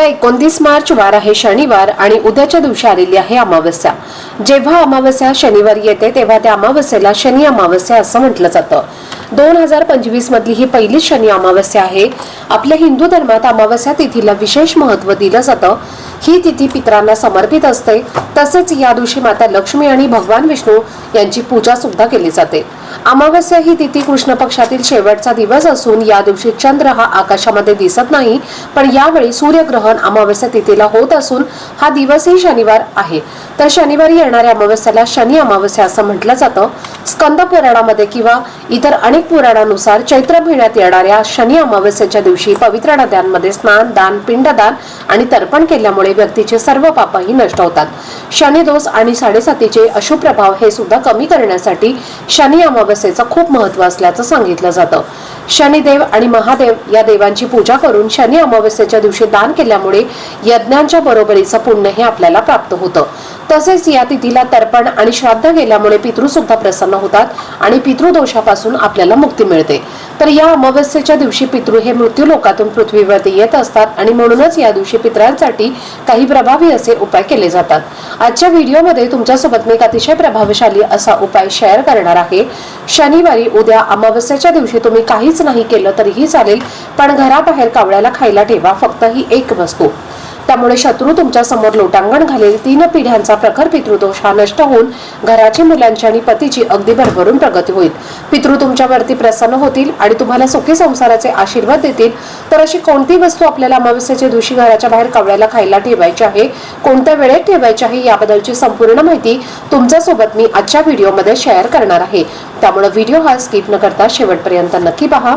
उद्या एकोणतीस मार्च वार आहे शनिवार आणि उद्याच्या दिवशी आलेली आहे अमावस्या. जेव्हा अमावस्या शनिवारी येते तेव्हा त्या अमावस्येला शनी अमावस्या असं म्हटलं जातं. दोन हजार पंचवीस मधली ही पहिलीच शनी अमावस्या आहे. आपल्या हिंदू धर्मात अमावस्या तिथीला विशेष महत्त्व दिलं जातं. ही तिथी पितरांना समर्पित असते. तसेच या दिवशी माता लक्ष्मी आणि भगवान विष्णू यांची पूजा सुद्धा केली जाते. अमावस्या ही तिथी कृष्ण पक्षातील शेवटचा दिवस असून या दिवशी चंद्र हा आकाशामध्ये दिसत नाही पण यावेळी सूर्यग्रहण अमावस्या तिथीला होत असून हा दिवसही शनिवार आहे. तर शनिवारी येणाऱ्या अमावस्याला शनी अमावस्या असं म्हटलं जातं. स्कंद पुराणामध्ये किंवा इतर अनेक पुराणानुसार चैत्र महिन्यात येणाऱ्या शनी अमावस्येच्या दिवशी पवित्र नद्यांमध्ये स्नान दान पिंडदान आणि तर्पण केल्यामुळे व्यक्तीचे सर्व पापही नष्ट होतात. शनिदोष आणि साडेसातीचे अशुभ प्रभाव हे सुद्धा कमी करण्यासाठी शनी अमावस्येचं खूप महत्त्व असल्याचं सांगितलं जातं. शनिदेव आणि महादेव या देवांची पूजा करून शनी अमावस्येच्या दिवशी दान केल्यामुळे यज्ञांच्या बरोबरीचं पुण्य हे आपल्याला प्राप्त होतं. तसेच या तिथीला तर्पण आणि श्राद्ध केल्यामुळे पितृ सुद्धा प्रसन्न होतात आणि पितृदोषापासून आपल्याला मुक्ती मिळते. तर या अमावस्येच्या दिवशी पितृ हे मृत्यू लोकातून पृथ्वीवरती येत असतात आणि म्हणूनच या दिवशी पितरांसाठी काही प्रभावी असे उपाय केले जातात. आजच्या व्हिडिओमध्ये तुमच्यासोबत मी एक अतिशय प्रभावशाली असा उपाय शेअर करणार आहे. शनिवारी उद्या अमावस्याच्या दिवशी तुम्ही काहीच नाही केलं तरीही चालेल पण घराबाहेर कावळ्याला खायला ठेवा फक्त ही एक वस्तू. त्यामुळे शत्रू तुमच्यासमोर लोटांगण घालेल. तीन पिढ्यांचा प्रखर पितृदोष हा नष्ट होऊन घराची मुलांची आणि पतीची अगदी भरभरून प्रगती होईल. पितृ तुमच्यावरती प्रसन्न होतील आणि तुम्हाला सुखी संसाराचे आशीर्वाद देतील. तर अशी कोणती वस्तू आपल्याला अमावस्याच्या दिवशी घराच्या बाहेर कावळ्याला खायला ठेवायची आहे? कोणत्या वेळेत ठेवायची आहे याबद्दलची संपूर्ण माहिती तुमच्यासोबत मी आजच्या व्हिडिओमध्ये शेअर करणार आहे. त्यामुळे व्हिडिओ हा स्किप न करता शेवटपर्यंत नक्की पहा.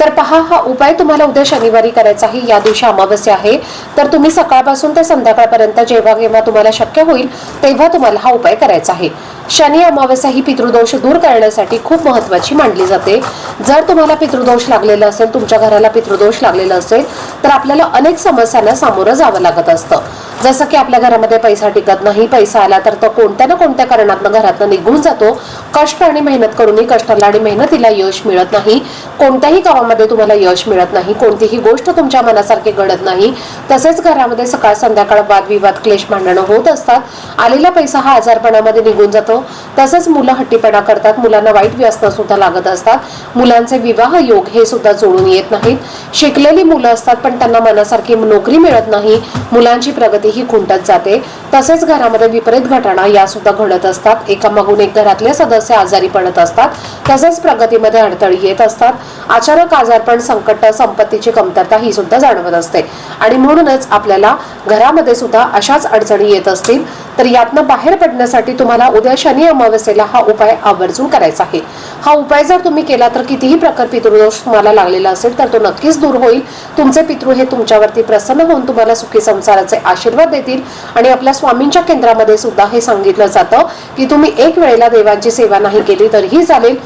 तर पहा हा उपाय तुम्हाला उद्या शनिवारी करायचा आहे या दिवशी अमावस्या आहे. तर तुम्ही सकाळपासून ते संध्याकाळपर्यंत जेव्हा केव्हा तुम्हाला शक्य होईल तेव्हा तुम्हाला हा उपाय करायचा आहे. शनी अमावस्या ही पितृदोष दूर करण्यासाठी खूप महत्वाची मानली जाते. जर तुम्हाला पितृदोष लागलेला असेल तुमच्या घराला पितृदोष लागलेला असेल तर आपल्याला अनेक समस्यांना सामोरं जावं लागत असतं. जसं की आपल्या घरामध्ये पैसा टिकत नाही पैसा आला तर तो कोणत्या ना कोणत्या कारणातनं घरातनं निघून जातो. कष्ट आणि मेहनत करूनही कष्टाला आणि मेहनतीला यश मिळत नाही. कोणत्याही कामामध्ये तुम्हाला यश मिळत नाही कोणतीही गोष्ट तुमच्या मनासारखी घडत नाही. तसेच घरामध्ये सकाळ संध्याकाळ वादविवाद क्लेश भांडणं होत असतात. आलेला पैसा हा आजारपणामध्ये निघून जातो. तसेच मुलं हट्टीपणा करतात. मुलांना वाईट व्यसन सुद्धा लागत असतात. मुलांचे विवाह योग हे सुद्धा जोडून येत नाहीत. शिकलेली मुलं असतात पण त्यांना मनासारखी नोकरी मिळत नाही. मुलांची प्रगती ही खुंटत जाते. तसेच घरामध्ये विपरीत घटना या सुद्धा घडत असतात. एकामागून एक घरातले सदस्य आजारी पडत असतात. तसेच प्रगतीमध्ये अडथळी येत असतात. अचानक आजारपण संकट संपत्तीची कमतरता ही सुद्धा जाणवत असते. आणि म्हणूनच आपल्याला घरामध्ये सुद्धा अशाच अडचणी येत असतील तर यातनं बाहेर पडण्यासाठी तुम्हाला उद्या शनी अमावस्येला हा उपाय आवर्जून करायचा आहे. हा उपाय जर तुम्ही केला तर कितीही प्रकार पितृदोष तुम्हाला लागलेला असेल तर तो नक्कीच दूर होईल. तुमचे पितृ हे तुमच्यावरती प्रसन्न होऊन तुम्हाला सुखी संसाराचे आशीर्वाद देतील. आणि आपल्या स्वामींच्या केंद्रामध्ये सुद्धा हे सांगितलं जातं की तुम्ही एक वेळेला देवांची सेवा नाही केली तरीही चालेल.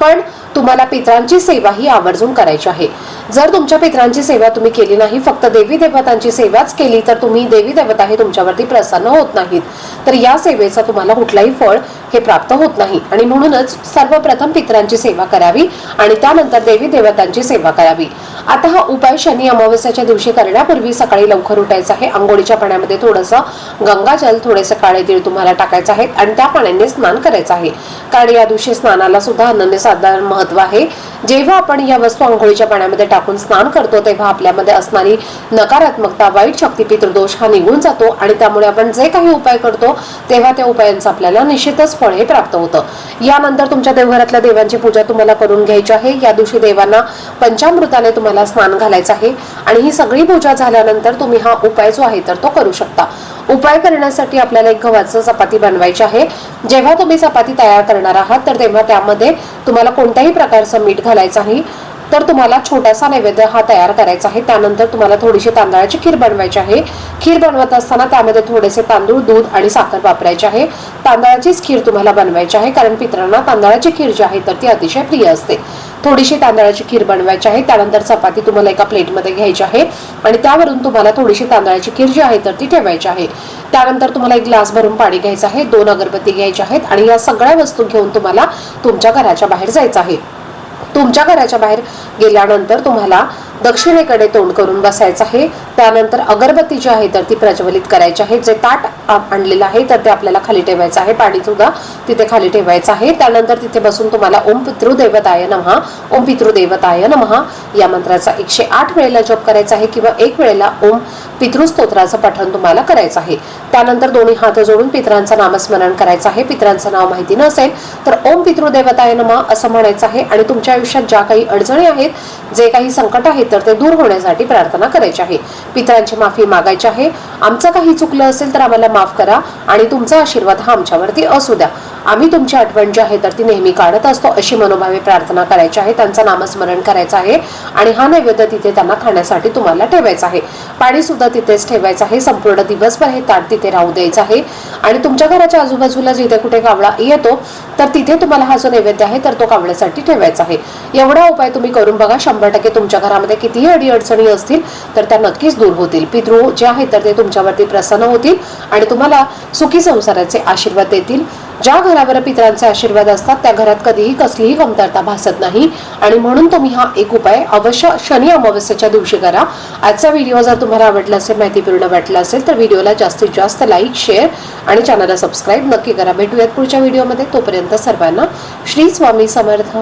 पण तुम्हाला पितरांची सेवा ही आवर्जून करायची आहे. जर तुमच्या पितरांची सेवा तुम्ही केली नाही फक्त देवी देवतांची सेवाच केली तर तुम्ही देवी देवता हे तुमच्यावरती प्रसन्न होत नाहीत. तर या सेवेचा तुम्हाला कुठलाही फळ हे प्राप्त होत नाही. आणि म्हणूनच सर्वप्रथम पितरांची सेवा करावी आणि त्यानंतर देवी देवतांची सेवा करावी. आता हा उपाय शनी अमावस्याच्या दिवशी करण्यापूर्वी सकाळी लवकर उठायचं आहे. आंघोळीच्या पाण्यामध्ये थोडंसं गंगाजल थोडेसे काळे तीळ तुम्हाला टाकायचं आहे आणि त्या पाण्याने स्नान करायचं आहे. कारण या दिवशी स्नानाला सुद्धा अनन्यसाधारण महत्त्व आहे. जेव्हा आपण या वस्तू आंघोळीच्या पाण्यामध्ये टाकू टाकून स्नान करतो तेव्हा आपल्यामध्ये असणारी नकारात्मकता वाईट शक्ती पितृदोष हा निघून जातो आणि त्यामुळे आपण जे काही उपाय करतो तेव्हा त्या उपायांचं आपल्याला निश्चितच फळ हे प्राप्त होतं. यानंतर तुमच्या देवघरातल्या देवांची पूजा तुम्हाला करून घ्यायची आहे. या दिवशी देवांना पंचामृताने तुम्हाला स्नान घालायचं आहे आणि ही सगळी पूजा झाल्यानंतर तुम्ही हा उपाय जो आहे तर तो करू शकता. उपाय करण्यासाठी आपल्याला एक गव्हाचं चपाती बनवायची आहे. जेव्हा तुम्ही चपाती तयार करणार आहात तर तेव्हा त्यामध्ये तुम्हाला कोणत्याही प्रकारचं मीठ घालायचं नाही तर तुम्हाला छोटासा नैवेद्य हा तयार करायचा आहे. त्यानंतर तुम्हाला थोडीशी तांदळाची खीर बनवायची आहे. खीर बनवत असताना त्यामध्ये थोडेसे तांदूळ दूध आणि साखर वापरायचे आहे. तांदळाचीच खीर तुम्हाला बनवायची आहे कारण पितरांना तांदळाची खीर जी आहे तर ती अतिशय प्रिय असते. थोडीशी तांदळाची खीर बनवायची आहे. त्यानंतर चपाती तुम्हाला एका प्लेटमध्ये घ्यायची आहे आणि त्यावरून तुम्हाला थोडीशी तांदळाची खीर जी आहे तर ती ठेवायची आहे. त्यानंतर तुम्हाला एक ग्लास भरून पाणी घ्यायचं आहे. दोन अगरबत्ती घ्यायच्या आहेत आणि या सगळ्या वस्तू घेऊन तुम्हाला तुमच्या घराच्या बाहेर जायचं आहे. तुमच्या घराच्या बाहेर गेल्यानंतर तुम्हाला दक्षिणेकडे तोंड करून बसायचं आहे. त्यानंतर अगरबत्ती जी आहे तर ती प्रज्वलित करायची आहे. जे ताट आणलेलं आहे तर ते आपल्याला खाली ठेवायचं आहे. पाणी सुद्धा तिथे खाली ठेवायचं आहे. त्यानंतर तिथे बसून तुम्हाला ओम पितृदेवताय नमहा ओम पितृदेवताय नमहा या मंत्राचा एकशे आठ वेळेला जप करायचा आहे किंवा एक वेळेला ओम पितृस्तोत्राचं पठण तुम्हाला करायचं आहे. त्यानंतर दोन्ही हात जोडून पितरांचं नामस्मरण करायचं आहे. पितरांचं नाव माहिती नसेल तर ओम पितृदेवताय नमः असं म्हणायचं आहे. आणि तुमच्या आयुष्यात ज्या काही अडचणी आहेत जे काही संकट आहेत तर ते दूर होण्यासाठी प्रार्थना करायची आहे. पितरांची माफी मागायची आहे. आमचं काही चुकलं असेल तर आम्हाला माफ करा आणि तुमचा आशीर्वाद हा आमच्यावरती असू द्या. आम्ही तुमची आठवण जी आहे तर ती नेहमी काढत असतो अशी मनोभावे प्रार्थना करायची आहे त्यांचं नामस्मरण करायचं आहे आणि हा नैवेद्य तिथे त्यांना खाण्यासाठी तुम्हाला ठेवायचा आहे. पाणी सुद्धा तिथेच ठेवायचं आहे संपूर्ण दिवसभर हे ताट तिथे राहू द्यायचं आहे. आणि तुमच्या घराच्या आजूबाजूला जिथे कुठे कावळा येतो तर तिथे तुम्हाला हा जो नैवेद्य आहे तर तो कावळ्यासाठी ठेवायचा आहे. एवढा उपाय तुम्ही करून बघा शंभर टक्के तुमच्या घरामध्ये कितीही अडीअडचणी असतील तर त्या नक्कीच दूर होतील. पितृ जे आहेत तर ते तुमच्यावरती प्रसन्न होतील आणि तुम्हाला सुखी संसाराचे आशीर्वाद देतील. ज्या घरावर पितरांचे आशीर्वाद असतात त्या घरात कधीही कसलीही कमतरता भासत नाही. आणि म्हणून तुम्ही हा एक उपाय अवश्य शनी अमावस्याच्या दिवशी करा. आजचा व्हिडिओ जर तुम्हाला आवडला असेल माहितीपूर्ण वाटला असेल तर व्हिडिओला जास्तीत जास्त लाईक शेअर आणि चॅनलला सबस्क्राईब नक्की करा. भेटूयात पुढच्या व्हिडिओमध्ये. तोपर्यंत सर्वांना श्री स्वामी समर्थ.